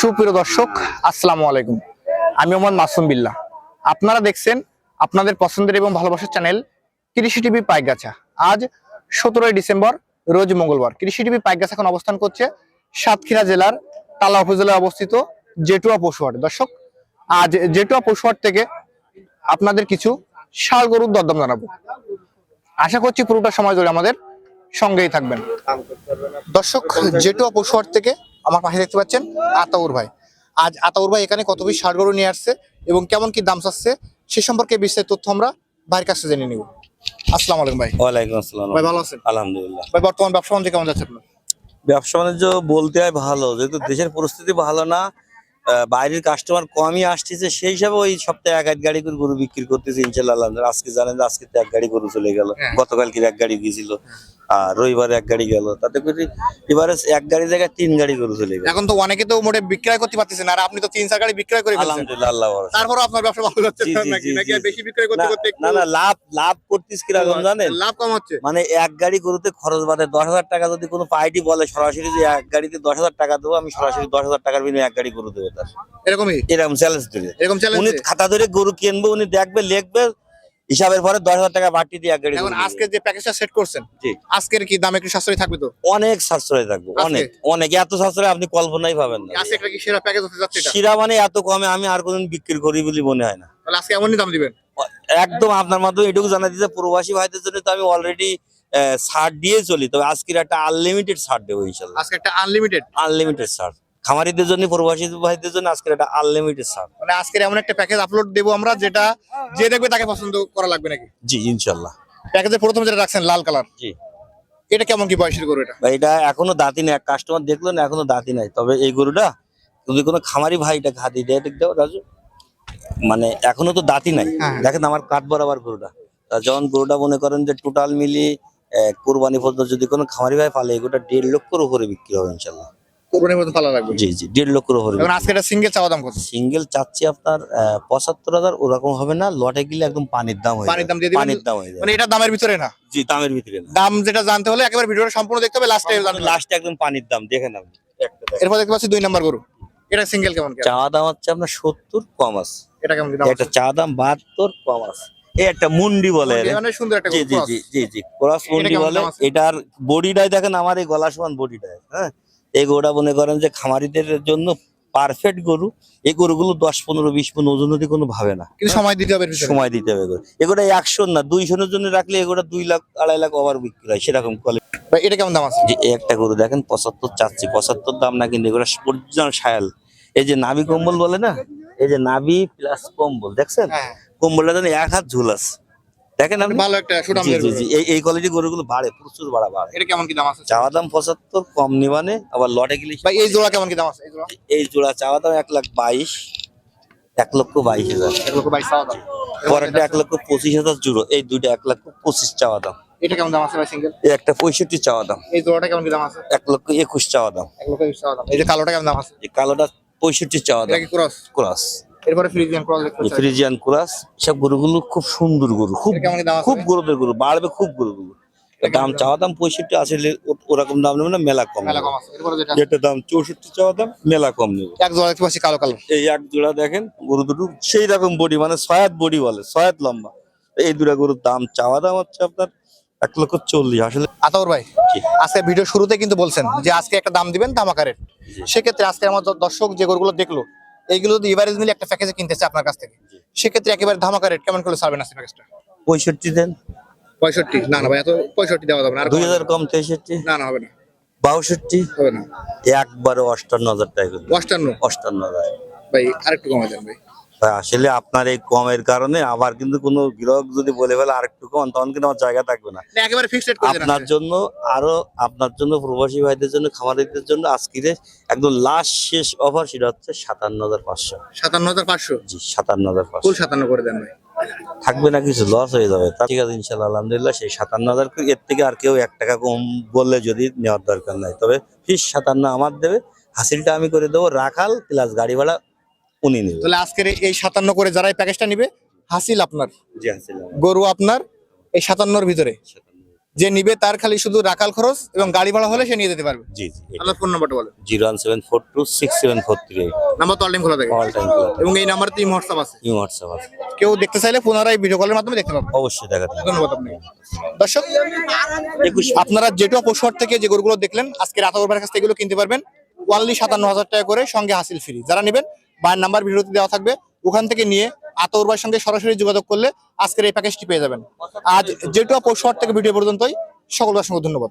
সুপ্রিয় দর্শক, আসসালামু আলাইকুম। আমি মোহাম্মদ মাসুম বিল্লাহ। আপনারা দেখছেন আপনাদের পছন্দের এবং ভালোবাসার চ্যানেল কৃষি টিভি পাইগাছা আজ সতেরোই ডিসেম্বর, রোজ মঙ্গলবার। কৃষি টিভি পাইগাছা এখন অবস্থান করছে সাতক্ষীরা জেলার তালা উপজেলায় অবস্থিত জেটুয়া পশুহাট। দর্শক, আজ জেটুয়া পশুহাট থেকে আপনাদের কিছু শাল গরুর দরদাম জানাব। আশা করছি পুরোটা সময় ধরে আমাদের সঙ্গেই থাকবেন। দর্শক, জেটুয়া পশুহাট থেকে আমার পাশে দেখতে পাচ্ছেন আতাউর ভাই। আজ আতাউর ভাই এখানে কত পিস ষাট গরু নিয়ে আসছে এবং কেমন কি দাম চাচ্ছে সে সম্পর্কে বিস্তারিত তথ্য আমরা ভাইয়ের কাছে জেনে নিব। আসসালামু আলাইকুম ভাই। ওয়ালাইকুম আসসালাম। ভাই ভালো আছেন? আলহামদুলিল্লাহ। ভাই বর্তমান ব্যবসা বাণিজ্য কেমন যাচ্ছে আপনার? ব্যবসা বাণিজ্য বলতে হয় ভালো যেহেতু দেশের পরিস্থিতি ভালো না বাইরের কাস্টমার কমই আসতেছে সেই হিসাবে ওই সপ্তাহে এক এক গাড়ি করে গরু বিক্রি করতেছে ইনশাল্লাহ আজকে জানেন আজকে তো এক গাড়ি গরু চলে গেল। হ্যাঁ। গতকালকে এক গাড়ি গিয়েছিল। আর রবিবারে এক গাড়ি গেল। তাতে করে এবারে এক গাড়ি জায়গায় তিন গাড়ি গরু চলে গেল। এখন তো অনেকে তো মোটে বিক্রয় করতে পারতেছেন আর আপনি তো তিন চার গাড়ি বিক্রয় করে আলহামদুলিল্লাহ আল্লাহ ভরসা। তারপরও আপনার ব্যবসা ভালো যাচ্ছে নাকি? নাকি। বেশি বিক্রয় করতে করতে না, না লাভ লাভ করতিস কীরকম জানেন? লাভ কম হচ্ছে। মানে এক গাড়ি গরুতে খরচ বাদে দশ হাজার টাকা যদি কোনো পার্টি বলে সরাসরি যে এক গাড়িতে দশ হাজার টাকা দেবো আমি সরাসরি দশ হাজার টাকার বিনিময়ে এক গাড়ি গরু দেবো তার। এরকমই? এরকম চ্যালেঞ্জ দিলে এরকম চ্যালেঞ্জ উনি খাতা ধরে গরু কিনবে উনি দেখবে লিখবে হিসাবের পরে দশ হাজার টাকা বাড়তি দিয়ে এক গাড়ি এখন আজকে যে প্যাকেজটা সেট করছেন জি। আজকের কি দাম একটু সাশ্রয় থাকবে তো? অনেক সাশ্রয় থাকবে অনেক অনেক। এত সাশ্রয় আপনি কল্পনাই পাবেন না। আজকে একটা কি সেরা প্যাকেজ হতে যাচ্ছে এটা? শিরা মানে এত কমে আমি আর কোনদিন বিক্রি করি বলে মনে হয় না। তাহলে আজকে এমনই দাম দিবেন? একদম আপনার মাধ্যমে এটুকু জানা দিতে প্রবাসী ভাইদের জন্য তো আমি অলরেডি ছাড় দিয়ে চলি। তবে আজকের একটা আনলিমিটেড ছাড় দেবো ইনশাল্লাহ। আজকে একটা আনলিমিটেড আনলিমিটেড ছাড়। খামারিদের জন্য প্রবাসী ভাইদের জন্য আজকের একটা আনলিমিটেড ছাড় মানে আজকের এমন একটা প্যাকেজ আপলোড দেবো আমরা যেটা যে দেখবে তাকে পছন্দ করা লাগবে নাকি? জি ইনশাল্লাহ। প্যাকেজের প্রথম যেটা রাখছেন লাল কালার জি। এটা কেমন কি বয়সের গরু এটা? বা এটা এখনও দাঁতি নেই কাস্টমার দেখল না এখনও দাঁতি নাই। তবে এই গরুটা যদি কোনো খামারি ভাই এটা খাদি দেয় দাও রাজু মানে এখনও তো দাঁতি নাই। হ্যাঁ। দেখেন আমার কাঠ বরাবর গরুটা। যখন গরুটা মনে করেন যে টোটাল মিলি কোরবানি পর্যন্ত যদি কোনো খামারি ভাই পালে এগুলো দেড় লক্ষর উপরে বিক্রি হবে ইনশাল্লাহ। কোরবানির মতো পালা লাগবে। জি জি দেড় লক্ষর উপরে এখন আজকে এটা সিঙ্গেল চাওয়া দাম কত? সিঙ্গেল চাচ্ছি আপনার পঁচাত্তর হাজার ওরকম হবে না লটে গেলে একদম পানির দাম পানির দাম দিয়ে পানির দাম হয়ে যাবে। মানে এটা দামের ভিতরে না? জি দামের ভিতরে না। দাম যেটা জানতে হলে একেবারে ভিডিওটা সম্পূর্ণ দেখতে হবে লাস্টে একদম পানির দাম দেখেন আপনি। এরপর দেখতে পাচ্ছি দুই নাম্বার গরু। এটা সিঙ্গেল কেমন চা দাম হচ্ছে আপনার সত্তর কম আছে। এটা কেমন দাম একটা চা দাম বাহাত্তর কম আছে। এই একটা মুন্ডি বলে। মানে সুন্দর একটা জি জি জি জি জি ক্রস মুন্ডি বলে? এটার বডিটাই দেখেন আমার এই গলা সমান বডিটাই হ্যাঁ? এই গরুটা মনে করেন যে খামারিদের জন্য পারফেক্ট গরু। এই গরুগুলো দশ পনেরো বিশ পনেরো ওজন যদি কোনো ভাবে না। কিন্তু সময় দিতে হবে সময় দিতে হবে এগুলো একশো না দুইশোর জন্য রাখলে এগুলো দুই লাখ আড়াই লাখ ওভার বিক্রি হয় সেরকম কোয়ালিটি এটা কেমন দাম আছে? যে একটা গরু দেখেন পঁচাত্তর চাচ্ছি। পঁচাত্তর দাম না কিন্তু এগুলো অরিজিনাল সায়াল। এই যে নাভি কম্বল বলে না? এই যে নাভি প্লাস কম্বল দেখছেন? হ্যাঁ। কম্বলটা যেন এক হাত ঝুলাস। দেখেন আপনি ভালো একটা জি জি এই এই কোয়ালিটি গরুগুলো বাড়ে প্রচুর বাড়া বাড়ে। এটা কেমন কি দাম আছে? চাওয়া দাম পঁচাত্তর কম নিবানে আবার লটে গেলে ভাই এই জোড়া কেমন কি দাম আছে? এই জোড়া? এই জোড়া চাওয়া দাম এক লাখ বাইশ এক লক্ষ বাইশ হাজার। এক লক্ষ বাইশ চাওয়া দাম। পরেরটা লক্ষ পঁচিশ হাজার জুড়ো এই দুইটা এক লক্ষ পঁচিশ চাওয়া দাম। এটা কেমন দাম আছে ভাই সিঙ্গেল এই একটা পঁয়ষট্টি চাওয়া দাম। এই জোড়াটা কেমন কি দাম আছে? এক লক্ষ একুশ চাওয়া দাম। এক লক্ষ বিশ চাওয়া দাম। এই যে কালোটা কেমন দাম আছে? এই কালোটা পঁয়ষট্টি চাওয়া এটা দাম। কি ক্রস? ক্রাস। এরপরে ফ্রিজিয়ান ক্রস দেখতে পাচ্ছি ফ্রিজিয়ান ক্রাস সব গরুগুলো খুব সুন্দর গরু খুব দাম? খুব গরুদের গরু বাড়বে খুব গরুগুলো। দাম চাওয়া দাম পঁয়ষট্টি আসলে ওরকম দাম নেবে না মেলা কম যেটা? দাম চৌষট্টি চাওয়া দাম মেলা কম নেবে। এক জোড়া দেখতে পাচ্ছি কালো কালো। এই এক জোড়া দেখেন গরু দুটো সেই রকম বডি মানে ছয়াত বডি বলে ছয়াত লম্বা। এই দুটা গরুর দাম চাওয়া দাম হচ্ছে আপনার এক লক্ষ চল্লিশ আসলে আতাউর ভাই আজকে ভিডিও শুরুতে কিন্তু বলছেন যে আজকে একটা দাম দিবেন তামাকারের সেক্ষেত্রে আজকে আমার দর্শক যে গরুগুলো দেখল এইগুলো যদি এভারেজ মিলে একটা প্যাকেজে কিনতেছে আপনার কাছ থেকে। সেক্ষেত্রে একেবারে ধামাকা রেট কেমন করে ছাড়বেন আজকে প্যাকেজটা পঁয়ষট্টি দেন। পঁয়ষট্টি? না না ভাই এত পঁয়ষট্টি দেওয়া যাবে না আর দুই হাজার কম তেষট্টি? না না হবে না। বাষট্টি? হবে না। একবারে অষ্টান্ন হাজার টাকা অষ্টান্ন? অষ্টান্ন হাজার। ভাই আরেকটু কমা দেন ভাই। আসলে আপনার এই কমের কারণে আবার কিন্তু কোনো গ্রাহক যদি বলে ফেলে আরেকটু কম তখন কিন্তু আমার জায়গা থাকবে না। না, একেবারে ফিক্সড রেট করে দেন আপনার জন্য আরও আপনার জন্য প্রবাসী ভাইদের জন্য খামারিদের জন্য আজকের একদম লাস্ট শেষ অফার সেটা হচ্ছে সাতান্ন হাজার পাঁচশো। সাতান্ন হাজার পাঁচশো? জি সাতান্ন হাজার পাঁচশো সাতান্ন করে দেন ভাই। থাকবে না কিছু লস হয়ে যাবে। তা ঠিক আছে ইনশাল্লাহ আলহামদুলিল্লাহ সেই সাতান্ন হাজার এর থেকে আর কেউ এক টাকা কম বললে যদি নেওয়ার দরকার নাই। তবে ফিস সাতান্ন আমার দেবে। হাসিলটা আমি করে দেবো রাখাল প্লাস গাড়ি ভাড়া উনি নেবে। তাহলে আজকের এই- সাতান্ন করে যারা এই প্যাকেজটা নিবে হাসিল আপনার। জি হাসিল গরু আপনার এই সাতান্নর ভিতরে। যে নিবে তার খালি শুধু রাখাল খরচ এবং গাড়ি ভাড়া হলে সে নিয়ে যেতে পারবে। জি জি আপনার ফোন নাম্বারটা বলেন। Zero one seven four two six seven four three number তো অলটাইম খোলা থাকে। অল টাইম খোলা এবং এই নাম্বারে তিন হোয়াটসঅ্যাপ আছে। ইউ হোয়াটসঅ্যাপ আছে। কেউ দেখতে চাইলে পুনরায় ভিডিও কলের মাধ্যমে দেখতে পাবেন অবশ্যই দেখা ধন্যবাদ আপনাকে। দর্শক একুশ। আপনারা যেটা পশুহাট থেকে যে গরুগুলো দেখলেন আজকে রাতাগরবার কাছ থেকে এগুলো কিনতে পারবেন। ওয়ানলি সাতান্ন হাজার টাকা করে সঙ্গে হাসিল ফ্রি যারা নেবেন বায়ের নাম্বার ভিডিওতে দেওয়া থাকবে, ওখান থেকে নিয়ে আতরবার সঙ্গে সরাসরি যোগাযোগ করলে আজকের এই প্যাকেজটি পেয়ে যাবেন। আজ যেটুকু পরশু থেকে ভিডিও পর্যন্তই সকল সঙ্গে ধন্যবাদ।